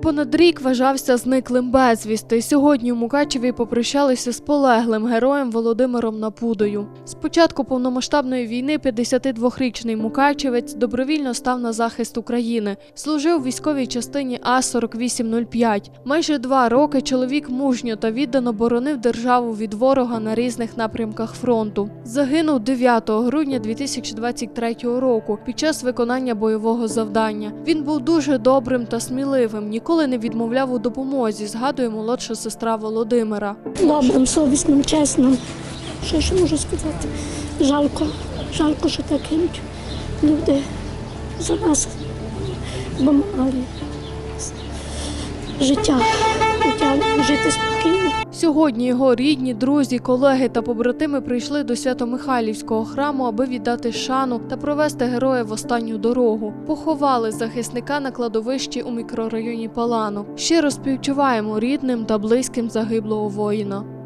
понад рік вважався зниклим безвісти. Сьогодні у Мукачеві попрощалися з полеглим героєм Володимиром Напудою. З початку повномасштабної війни 52-річний Мукачевець добровільно став на захист України. Служив у військовій частині А-4805. Майже два роки чоловік мужньо та віддано боронив державу від ворога на різних напрямках фронту. Загинув 9 грудня 2023 року під час виконання бойового завдання. Він був дуже добрим та сміливим, ніколи не відмовляв у допомозі, згадує молодша сестра Володимира. добрим, совісним, чесним. Що ще можу сказати? Жалко, жалко, що так люди за нас вимагали життя, життя жити. Сьогодні його рідні, друзі, колеги та побратими прийшли до Свято-Михайлівського храму, аби віддати шану та провести героя в останню дорогу. Поховали захисника на кладовищі у мікрорайоні Паланок. Щиро співчуваємо рідним та близьким загиблого воїна.